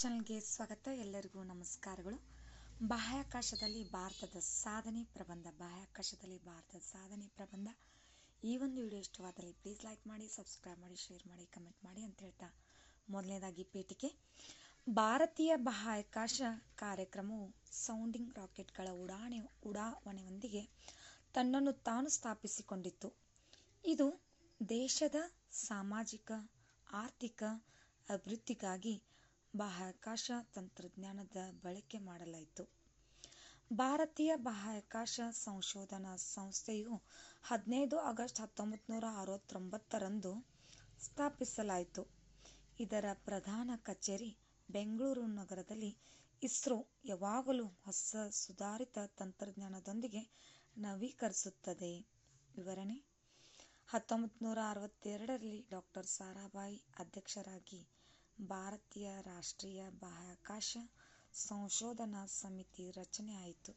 ಚಾನಲ್ಗೆ ಸ್ವಾಗತ. ಎಲ್ಲರಿಗೂ ನಮಸ್ಕಾರಗಳು. ಬಾಹ್ಯಾಕಾಶದಲ್ಲಿ ಭಾರತದ ಸಾಧನೆ ಪ್ರಬಂಧ, ಬಾಹ್ಯಾಕಾಶದಲ್ಲಿ ಭಾರತದ ಸಾಧನೆ ಪ್ರಬಂಧ. ಈ ಒಂದು ವಿಡಿಯೋ ಇಷ್ಟವಾದಲ್ಲಿ ಪ್ಲೀಸ್ ಲೈಕ್ ಮಾಡಿ ಸಬ್ಸ್ಕ್ರೈಬ್ ಮಾಡಿ ಶೇರ್ ಮಾಡಿ ಕಮೆಂಟ್ ಮಾಡಿ ಅಂತ ಹೇಳ್ತಾ ಮೊದಲನೇದಾಗಿ ಪೇಟಿಕೆ. ಭಾರತೀಯ ಬಾಹ್ಯಾಕಾಶ ಕಾರ್ಯಕ್ರಮವು ಸೌಂಡಿಂಗ್ ರಾಕೆಟ್ಗಳ ಉಡಾಣೆ, ಉಡಾವಣೆಯೊಂದಿಗೆ ತನ್ನನ್ನು ತಾನು ಸ್ಥಾಪಿಸಿಕೊಂಡಿತ್ತು. ಇದು ದೇಶದ ಸಾಮಾಜಿಕ, ಆರ್ಥಿಕ ಅಭಿವೃದ್ಧಿಗಾಗಿ ಬಾಹ್ಯಾಕಾಶ ತಂತ್ರಜ್ಞಾನದ ಬಳಕೆ ಮಾಡಲಾಯಿತು. ಭಾರತೀಯ ಬಾಹ್ಯಾಕಾಶ ಸಂಶೋಧನಾ ಸಂಸ್ಥೆಯು ಹದಿನೈದು ಆಗಸ್ಟ್ ಹತ್ತೊಂಬತ್ತು ನೂರ ಅರವತ್ತೊಂಬತ್ತರಂದು ಸ್ಥಾಪಿಸಲಾಯಿತು. ಇದರ ಪ್ರಧಾನ ಕಚೇರಿ ಬೆಂಗಳೂರು ನಗರದಲ್ಲಿ ಇಸ್ರೋ ಯಾವಾಗಲೂ ಹೊಸ ಸುಧಾರಿತ ತಂತ್ರಜ್ಞಾನದೊಂದಿಗೆ ನವೀಕರಿಸುತ್ತದೆ. ವಿವರಣೆ ಹತ್ತೊಂಬತ್ತು ನೂರ ಅರವತ್ತೆರಡರಲ್ಲಿ ಡಾಕ್ಟರ್ ಸಾರಾಭಾಯಿ ಅಧ್ಯಕ್ಷರಾಗಿ ಭಾರತೀಯ ರಾಷ್ಟ್ರೀಯ ಬಾಹ್ಯಾಕಾಶ ಸಂಶೋಧನಾ ಸಮಿತಿ ರಚನೆ ಆಯಿತು.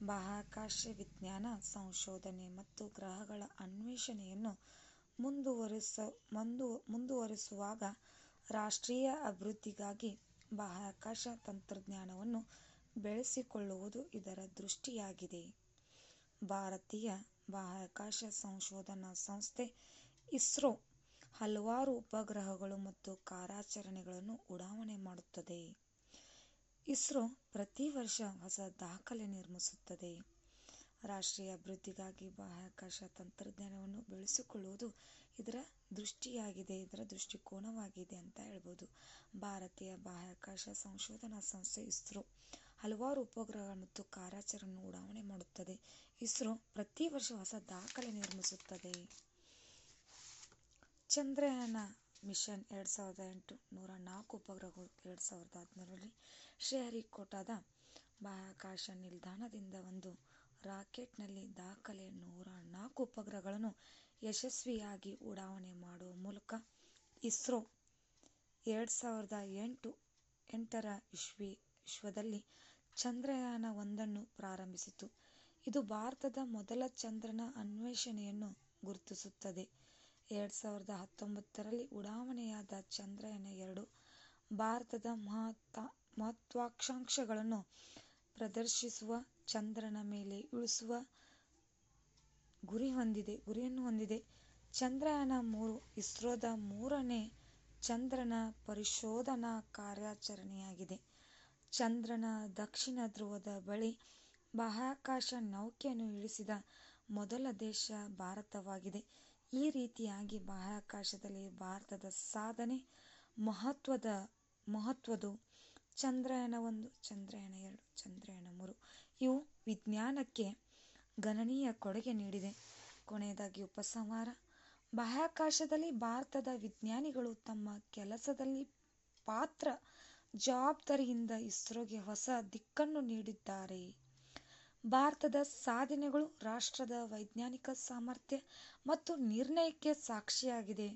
ಬಾಹ್ಯಾಕಾಶ ವಿಜ್ಞಾನ ಸಂಶೋಧನೆ ಮತ್ತು ಗ್ರಹಗಳ ಅನ್ವೇಷಣೆಯನ್ನು ಮುಂದುವರಿಸ, ಮುಂದು, ಮುಂದುವರಿಸುವಾಗ ರಾಷ್ಟ್ರೀಯ ಅಭಿವೃದ್ಧಿಗಾಗಿ ಬಾಹ್ಯಾಕಾಶ ತಂತ್ರಜ್ಞಾನವನ್ನು ಬೆಳೆಸಿಕೊಳ್ಳುವುದು ಇದರ ದೃಷ್ಟಿಯಾಗಿದೆ. ಭಾರತೀಯ ಬಾಹ್ಯಾಕಾಶ ಸಂಶೋಧನಾ ಸಂಸ್ಥೆ ಇಸ್ರೋ ಹಲವಾರು ಉಪಗ್ರಹಗಳು ಮತ್ತು ಕಾರ್ಯಾಚರಣೆಗಳನ್ನು ಉಡಾವಣೆ ಮಾಡುತ್ತದೆ. ಇಸ್ರೋ ಪ್ರತಿ ವರ್ಷ ಹೊಸ ದಾಖಲೆ ನಿರ್ಮಿಸುತ್ತದೆ. ರಾಷ್ಟ್ರೀಯ ಅಭಿವೃದ್ಧಿಗಾಗಿ ಬಾಹ್ಯಾಕಾಶ ತಂತ್ರಜ್ಞಾನವನ್ನು ಬೆಳೆಸಿಕೊಳ್ಳುವುದು ಇದರ ದೃಷ್ಟಿಯಾಗಿದೆ, ಇದರ ದೃಷ್ಟಿಕೋನವಾಗಿದೆ ಅಂತ ಹೇಳ್ಬೋದು. ಭಾರತೀಯ ಬಾಹ್ಯಾಕಾಶ ಸಂಶೋಧನಾ ಸಂಸ್ಥೆ ಇಸ್ರೋ ಹಲವಾರು ಉಪಗ್ರಹ ಮತ್ತು ಕಾರ್ಯಾಚರಣೆ ಉಡಾವಣೆ ಮಾಡುತ್ತದೆ. ಇಸ್ರೋ ಪ್ರತಿ ವರ್ಷ ಹೊಸ ದಾಖಲೆ ನಿರ್ಮಿಸುತ್ತದೆ. ಚಂದ್ರಯಾನ ಮಿಷನ್ ಎರಡು ಸಾವಿರದ ಎಂಟು ನೂರ ನಾಲ್ಕು ಉಪಗ್ರಹಗಳು ಎರಡು ಸಾವಿರದ ಹದಿನೇಳರಲ್ಲಿ ಶ್ರೀಹರಿಕೋಟಾದ ಬಾಹ್ಯಾಕಾಶ ನಿಲ್ದಾಣದಿಂದ ಒಂದು ರಾಕೆಟ್ನಲ್ಲಿ ದಾಖಲೆ ನೂರ ನಾಲ್ಕು ಉಪಗ್ರಹಗಳನ್ನು ಯಶಸ್ವಿಯಾಗಿ ಉಡಾವಣೆ ಮಾಡುವ ಮೂಲಕ ಇಸ್ರೋ ಎರಡು ಸಾವಿರದ ಎಂಟು ಎಂಟರ ವಿಶ್ವ ವಿಶ್ವದಲ್ಲಿ ಚಂದ್ರಯಾನ ಒಂದನ್ನು ಪ್ರಾರಂಭಿಸಿತು. ಇದು ಭಾರತದ ಮೊದಲ ಚಂದ್ರನ ಅನ್ವೇಷಣೆಯನ್ನು ಗುರುತಿಸುತ್ತದೆ. ಎರಡು ಸಾವಿರದ ಹತ್ತೊಂಬತ್ತರಲ್ಲಿ ಉಡಾವಣೆಯಾದ ಚಂದ್ರಯಾನ ಎರಡು ಭಾರತದ ಮಹತ್ವ ಮಹತ್ವಾಕಾಂಕ್ಷೆಗಳನ್ನು ಪ್ರದರ್ಶಿಸುವ, ಚಂದ್ರನ ಮೇಲೆ ಇಳಿಸುವ ಗುರಿ ಹೊಂದಿದೆ, ಗುರಿಯನ್ನು ಹೊಂದಿದೆ. ಚಂದ್ರಯಾನ ಮೂರು ಇಸ್ರೋದ ಮೂರನೇ ಚಂದ್ರನ ಪರಿಶೋಧನಾ ಕಾರ್ಯಾಚರಣೆಯಾಗಿದೆ. ಚಂದ್ರನ ದಕ್ಷಿಣ ಧ್ರುವದ ಬಳಿ ಬಾಹ್ಯಾಕಾಶ ನೌಕೆಯನ್ನು ಇಳಿಸಿದ ಮೊದಲ ದೇಶ ಭಾರತವಾಗಿದೆ. ಈ ರೀತಿಯಾಗಿ ಬಾಹ್ಯಾಕಾಶದಲ್ಲಿ ಭಾರತದ ಸಾಧನೆ ಮಹತ್ವದ, ಮಹತ್ವದು. ಚಂದ್ರಯಾನ ಒಂದು, ಚಂದ್ರಯಾನ ಎರಡು, ಚಂದ್ರಯಾನ ಮೂರು. ಇವು ವಿಜ್ಞಾನಕ್ಕೆ ಗಣನೀಯ ಕೊಡುಗೆ ನೀಡಿದೆ. ಕೊನೆಯದಾಗಿ ಉಪಸಂಹಾರ. ಬಾಹ್ಯಾಕಾಶದಲ್ಲಿ ಭಾರತದ ವಿಜ್ಞಾನಿಗಳು ತಮ್ಮ ಕೆಲಸದಲ್ಲಿ ಪಾತ್ರ ಜವಾಬ್ದಾರಿಯಿಂದ ಇಸ್ರೋಗೆ ಹೊಸ ದಿಕ್ಕನ್ನು ನೀಡಿದ್ದಾರೆ. ಭಾರತದ ಸಾಧನೆಗಳು ರಾಷ್ಟ್ರದ ವೈಜ್ಞಾನಿಕ ಸಾಮರ್ಥ್ಯ ಮತ್ತು ನಿರ್ಣಯಕ್ಕೆ ಸಾಕ್ಷಿಯಾಗಿದೆ.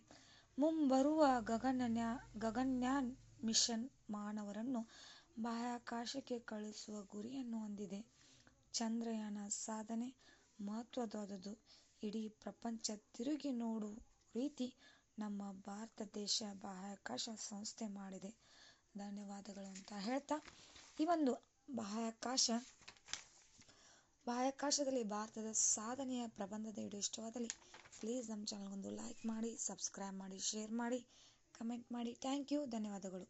ಮುಂಬರುವ ಗಗನನ್ಯಾ, ಗಗನ್ಯಾನ್ ಮಿಷನ್ ಮಾನವರನ್ನು ಬಾಹ್ಯಾಕಾಶಕ್ಕೆ ಕಳುಹಿಸುವ ಗುರಿಯನ್ನು ಹೊಂದಿದೆ. ಚಂದ್ರಯಾನ ಸಾಧನೆ ಮಹತ್ವದಾದದ್ದು ಇಡೀ ಪ್ರಪಂಚ ತಿರುಗಿ ನೋಡು ರೀತಿ ನಮ್ಮ ಭಾರತ ದೇಶ ಬಾಹ್ಯಾಕಾಶ ಸಂಸ್ಥೆ ಮಾಡಿದೆ. ಧನ್ಯವಾದಗಳು ಅಂತ ಹೇಳ್ತಾ ಈ ಒಂದು ಬಾಹ್ಯಾಕಾಶ ಬಾಹ್ಯಾಕಾಶದಲ್ಲಿ ಭಾರತದ ಸಾಧನೆಯ ಪ್ರಬಂಧದ ವಿಡಿಯೋ ಇಷ್ಟವಾದಲ್ಲಿ ಪ್ಲೀಸ್ ನಮ್ಮ ಚಾನಲ್ಗೊಂದು ಲೈಕ್ ಮಾಡಿ ಸಬ್ಸ್ಕ್ರೈಬ್ ಮಾಡಿ ಶೇರ್ ಮಾಡಿ ಕಮೆಂಟ್ ಮಾಡಿ. ಥ್ಯಾಂಕ್ ಯು ಧನ್ಯವಾದಗಳು.